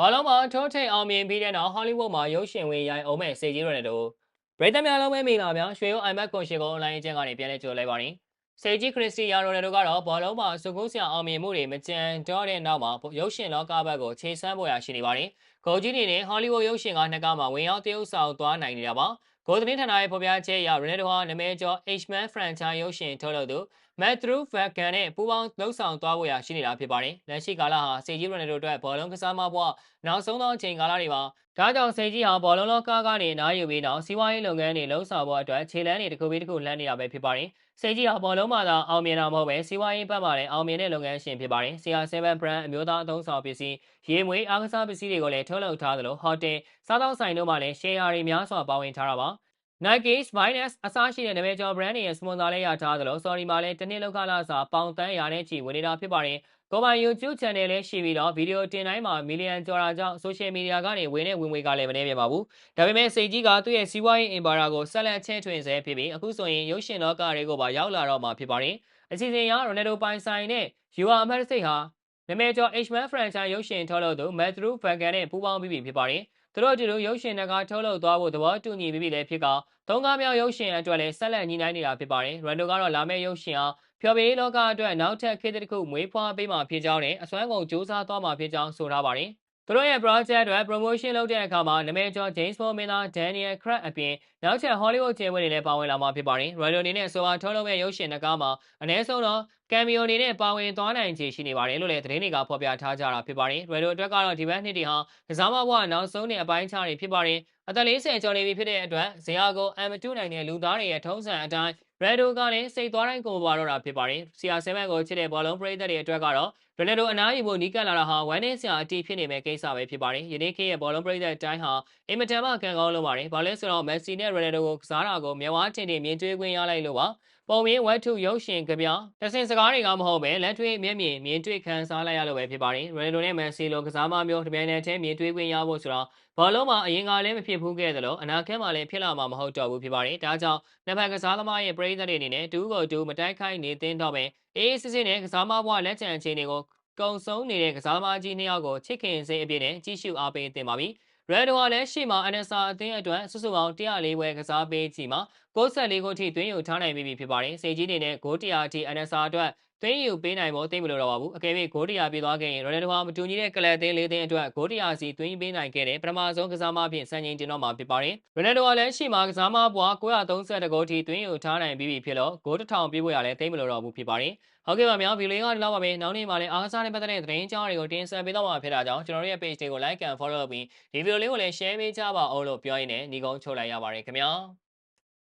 ဘာလုံးမှာထိုးထိန်အောင်မြင်ပြီးတဲ့နောက်ဟောလိဝုဒ်မှာရုပ်ရှင်ဝင်ရိုင်းအောင်မဲ့စေကြီးရနေတို့ပရိသတ်များလုံးပဲမိလာများရွှေရိုး IMAX ကွန်ရှင်ကို online အကျဉ်းကနေပြန်လဲကြိုလိုက်ပါရင်စေကြီးခရစ်စတီယာရိုနယ်ဒိုကတော့ဘောလုံးမှာစုကူးဆရာအောင်မြင်မှုတွေမကြံတော့တဲ့နောက်မှာရုပ်ရှင်လောကဘက်ကိုခြေဆန်းပေါ်ရရှိနေပါတယ်။ဂိုကြီးနေနဲ့ဟောလိဝုဒ်ရုပ်ရှင်ကနှစ်ကားမှာဝင်ရောက်တရုပ်ဆောင်သွားနိုင်နေတာပါ။ ဂိုသတင်းဌာနရဲ့ဖော်ပြချက်အရရိုနယ်ဒိုဟာနာမည်ကျော် H-Man franchise ရုပ်ရှင်ထုတ်လုပ်သူ Matthew Vaughn နဲ့ပူးပေါင်းလှုပ်ဆောင်သွားဖို့ရရှိနေတာဖြစ်ပါတယ်။လက်ရှိကာလဟာစေကြီးရိုနယ်ဒိုအတွက်ဘောလုံးကစားမဘွားနောက်ဆုံးသောအချိန်ကာလတွေပါ။ ဒါကြောင့်စေကြီးဟာဘောလုံးလောကကနေနားယူပြီးနောက်စီးပွားရေးလုပ်ငန်းတွေလှုပ်ဆောင်ဖို့အတွက်ခြေလမ်းတွေတစ်ခုပြီးတစ်ခုလှမ်းနေတာပဲဖြစ်ပါတယ်။စေကြီးဟာဘောလုံးမှာသာအောင်မြင်တာမဟုတ်ပဲစီးပွားရေးဘက်မှာလည်းအောင်မြင်တဲ့လုပ်ငန်းရှင်ဖြစ်ပါတယ်။ CR7 brand အမျိုးသားအသုံးဆောင်ပစ္စည်းရေမွေးအားကစားပစ္စည်းတွေကိုလည်းထုတ်လုပ်ထားသလိုဟိုတယ်စားသောက်ဆိုင်တို့မှာလည်း share တွေများစွာပါဝင်ထားတာပါ။ Nike, Binance အစားရှိတဲ့နာမည်ကျော် brand တွေရဲ့စပွန်ဆာလည်းရထားသလို Sorry မှာလည်းတစ်နှစ်လောက်ကလာစာပေါင်တန်းရာနဲ့ချီဝင်နေတာဖြစ်ပါတယ်။ ကိုပိုင် YouTube channel လည်းရှိပြီးတော့ဗီဒီယိုတင်တိုင်းမှာမီလီယံကျော်တာကြောင့် social media ကနေဝင်တဲ့ဝင်ငွေကလည်းမနှဲပြပါဘူး။ဒါပေမဲ့စိတ်ကြီးကသူ့ရဲ့စီးပွားရေး empire ကိုဆက်လက်ချဲ့ထွင်ဆဲဖြစ်ပြီးအခုဆိုရင်ရုပ်ရှင်လောကတွေကိုပါရောက်လာတော့မှာဖြစ်ပါတယ်။အစီအစဉ်အရ Ronaldo ပိုင်ဆိုင်နဲ့ UR အမတ်စိတ်ဟာနာမည်ကျော် H-Man franchise ရုပ်ရှင်ထုတ်လုပ်သူ Matthew Vaughn နဲ့ပူးပေါင်းပြီးပြီဖြစ်ပါတယ်။သူတို့အတူတူရုပ်ရှင်တကာထုတ်လုပ်သွားဖို့သဘောတူညီပြီးပြီလည်းဖြစ်ကသုံးကားမြောက်ရုပ်ရှင်အတွက်လည်းဆက်လက်ညှိနှိုင်းနေတာဖြစ်ပါတယ်။ရန်ဒိုကတော့လာမယ့်ရုပ်ရှင်အားဖျော်ဖြေရေးလောကအတွက်နောက်ထပ်ခေတ်တစ်ခုမွေးဖွားပေးမှာဖြစ်ကြောင်းနဲ့အစွမ်းကုန်စူးစမ်းသွားမှာဖြစ်ကြောင်းဆိုထားပါတယ်။ သူတို့ရဲ့ project အတွက် promotion လုပ်တဲ့အခါမှာနာမည်ကျော် James Bond မင်းသား Daniel Craig အပြင်နောက်ထပ် Hollywood ကျင်းပတွေလည်းပါဝင်လာမှာဖြစ်ပါတယ်။ Radio အနေနဲ့ဆိုပါထုတ်လုပ်မဲ့ရုပ်ရှင်တစ်ကားမှာအနည်းဆုံးတော့ cameo အနေနဲ့ပါဝင်သွားနိုင်ခြေရှိနေပါတယ်လို့လည်းသတင်းတွေကဖော်ပြထားကြတာဖြစ်ပါတယ်။ Radio အတွက်ကတော့ဒီဘက်နှစ်တွေဟာကစားမဘဝနောက်ဆုံးနှစ်အပိုင်းခြားတွေဖြစ်ပါတယ်။ အသက်40ကျော်နေပြီဖြစ်တဲ့အတွက်ဇရာကိုအမ်မတူနိုင်တဲ့လူသားတွေရဲ့ထုံးစံအတိုင်း Redo ကလည်းစိတ်သွားတိုင်းကိုပါတော့တာဖြစ်ပါတယ်။ CR7 ကိုချစ်တဲ့ဘောလုံးပရိသတ်တွေအတွက်ကတော့ရနက်တို့အနားယူဖို့နီးကပ်လာတာဟာဝမ်းနည်းစရာအတီးဖြစ်နေမဲ့ကိစ္စပဲဖြစ်ပါတယ်။ယနေ့ခေတ်ရဲ့ဘောလုံးပရိသတ်တိုင်းဟာအင်မတန်မှကံကောင်းလို့ပါတယ်။ဘာလဲဆိုတော့မက်ဆီနဲ့ရနက်တို့ကိုကစားတာကိုမျက်ဝါးထင်ထင်မြင်တွေ့ခွင့်ရလိုက်လို့ပါ။ ပုံမြင်ဝက်ထုရုပ်ရှင်ကြပြတဆင်စကားတွေကမဟုတ်ပဲလက်တွေ့မျက်မြင်မြင်တွေ့ခံစားလိုက်ရလို့ပဲဖြစ်ပါတယ်။ရနက်တို့နဲ့မက်ဆီလိုကစားမမျိုးတပြိုင်နက်တည်းမြင်တွေ့ခွင့်ရဖို့ဆိုတော့ဘောလုံးမှာအရင်ကလည်းမဖြစ်ဘူးခဲ့သလိုအနာဂတ်မှာလည်းဖြစ်လာမှာမဟုတ်တော့ဘူးဖြစ်ပါတယ်။ဒါကြောင့်နှစ်ဖက်ကစားသမားရဲ့ပရိသတ်တွေအနေနဲ့တူးကိုတူးမတိုက်ခိုက်နေသင့်တော့ပဲအေးစစ်စစ်နဲ့ကစားမဘွားလက်ချံအခြေအနေကိုကုံဆုံးနေတဲ့ကစားသမားကြီးနှစ်ယောက်ကိုချစ်ခင်စိတ်အပြည့်နဲ့ကြီးစုအားပေးတင်ပါပြီ။ Red ဟာလည်းရှေ့မှာ NSA အသင်းအတွက်စုစုပေါင်း104ဝယ်ကစားပေးချီမှာ64ခုထိတွင်းယူထားနိုင်ပြီဖြစ်ပါတယ်။စေကြီးအနေနဲ့ဂိုး100အထိ NSA အတွက် သွင်းယူပေးနိုင်ဖို့သိမလို့တော့ပါဘူးအကယ်၍ဂိုးတရာပြေးသွားခဲ့ရင်ရိုနယ်ဒိုဟာမတူညီတဲ့ကလပ်အသင်းလေးသင်းအတွက်ဂိုးတရာစီသွင်းပေးနိုင်ခဲ့တဲ့ပထမဆုံးကစားမအဖြစ်စံချိန်တင်တော့မှာဖြစ်ပါတယ်ရိုနယ်ဒိုဟာလည်းရှေ့မှာကစားမပွား932ဂိုးထိသွင်းယူထားနိုင်ပြီးပြီဖြစ်လို့ဂိုးတစ်ထောင်ပြေးဖို့ရလဲသိမလို့တော့ဘူးဖြစ်ပါတယ်ဟုတ်ကဲ့ပါများဗီဒီယိုလေးကဒီလောက်ပါပဲနောက်နေ့မှာလည်းအားကစားနဲ့ပတ်သက်တဲ့သတင်းကြောင်းတွေကိုတင်ဆက်ပေးတော့မှာဖြစ်တာကြောင့်ကျွန်တော်တို့ရဲ့ page တွေကို like and follow လုပ်ပြီးဒီဗီဒီယိုလေးကိုလည်း share ပေးကြပါအောင်လို့ပြောရင်းနဲ့ညီကုန်းချုပ်လိုက်ရပါတယ်ခင်ဗျာ